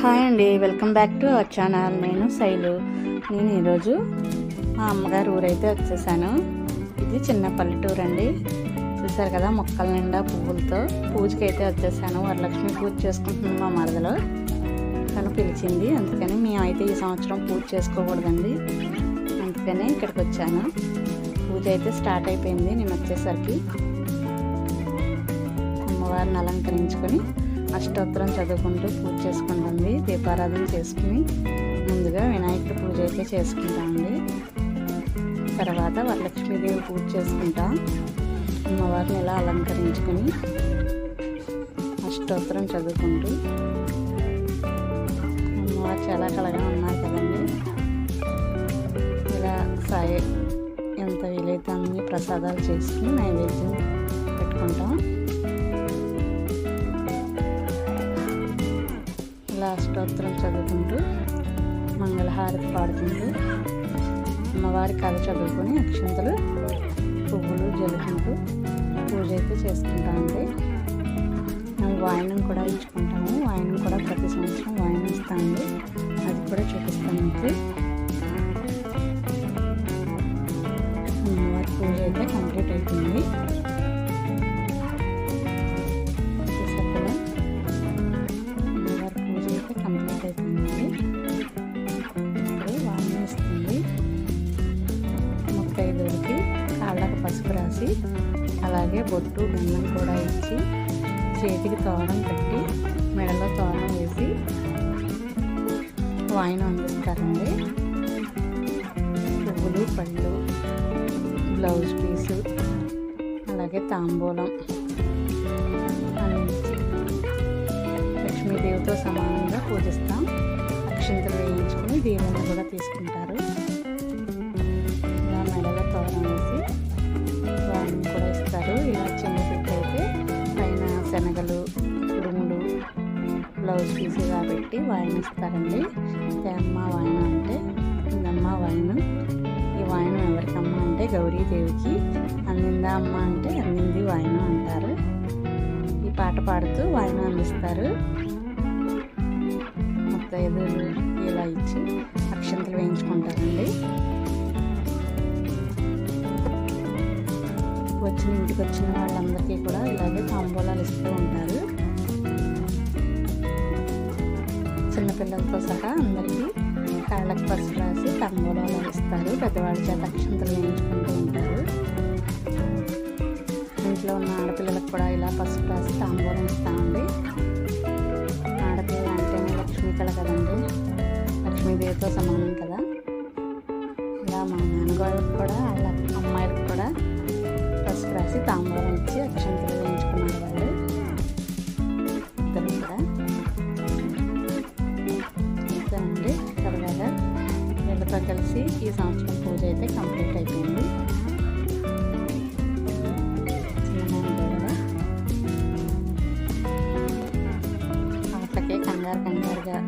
Hi అండి welcome back to our channel. నేను శైలు. నేను ఈరోజు మా అమ్మగారు ఊరైతే వచ్చేసాను. ఇది చిన్న పల్లెటూరు అండి. చూసారు కదా మొక్కల నిండా పువ్వులతో పూజకి అయితే వచ్చేసాను. వరలక్ష్మి పూజ చేసుకుంటుంది మా మరదలో. తను పిలిచింది అందుకని మేమైతే ఈ సంవత్సరం పూజ చేసుకోకూడదండి. అందుకని ఇక్కడికి వచ్చాను. పూజ అయితే స్టార్ట్ అయిపోయింది నేను వచ్చేసరికి అమ్మవారిని అలంకరించుకొని అష్టోత్తరం చదువుకుంటూ పూజ చేసుకుంటుంది దీపారాధన చేసుకుని ముందుగా వినాయకుడి పూజ అయితే చేసుకుంటామండి. తర్వాత వరలక్ష్మీదేవి పూజ చేసుకుంటాం. అమ్మవారిని ఇలా అలంకరించుకొని అష్టోత్తరం చదువుకుంటూ అమ్మవారు చాలా కళగా ఉన్నారు కదండి. ఇలా సాయి ఎంత వీలైతే అన్ని ప్రసాదాలు చేసుకుని నైవేద్యం హారతి పాడుతుంది. అమ్మవారి కథ చదువుకొని అక్షంతలు పువ్వులు జలుకుంటూ పూజ అయితే చేసుకుంటామండి. మేము వాయనం కూడా ఇచ్చుకుంటాము వాయనం కూడా ప్రతి సంవత్సరం వాయనం ఇస్తామండి. అది కూడా చూపిస్తాను మీకు. అమ్మవారి పూజ అయితే కంప్లీట్ అవుతుంది పసుపు రాసి అలాగే బొట్టు బెల్లం కూడా ఇచ్చి చేతికి తోరణం కట్టి మెడలో తోరణం వేసి వాయినం అందిస్తారండి పువ్వులు పళ్ళు బ్లౌజ్ పీసు అలాగే తాంబూలం. అందించి లక్ష్మీదేవితో సమానంగా పూజిస్తాం. అక్షింతలు వేయించుకొని దేవుని కూడా తీసుకుంటారు. శనగలు కుడుములు బ్లౌజ్ పీస్ కాబట్టి వాయిన ఇస్తారండి. అమ్మ వాయిన అంటే ఇందమ్మ వాయిన ఈ వాయిన ఎవరికమ్మ అంటే గౌరీదేవికి అందిందా అమ్మ అంటే అందింది వాయిన అంటారు. ఈ పాట పాడుతూ వాయిన అందిస్తారు. ముత్తైదులు ఇలా ఇచ్చి అక్షంతలు వేయించుకుంటారండి. వచ్చిన ఇంటికి వచ్చిన వాళ్ళందరికీ కూడా ఇలాగే తాంబూలాలు ఇస్తూ ఉంటారు. చిన్నపిల్లలతో సహా అందరికీ కాళ్ళకి పసుపు రాసి తాంబూలాలు ఇస్తారు. పెద్దవాళ్ళ చేత అక్షంతలు వేయించుకుంటూ ఉంటారు. ఇంట్లో ఉన్న ఆడపిల్లలకు కూడా ఇలా పసుపు రాసి తాంబూలం ఇస్తామండి ఆడపిల్ల అంటేనే లక్ష్మీ కళ కదండి. లక్ష్మీదేవితో సమానం కదా. ఇలా మా నాన్నగారికి కూడా రాసి తాంబూలం ఇచ్చి అక్షంతలు వేయించుకున్నారు వాళ్ళు ఇద్దరు కూడా అంతేనండి సరదాగా వీళ్ళతో కలిసి ఈ సంవత్సరం పూజ అయితే కంప్లీట్ అయిపోయింది చిన్ననాన్న కూడా ఆటలకే కంగారు కంగారుగా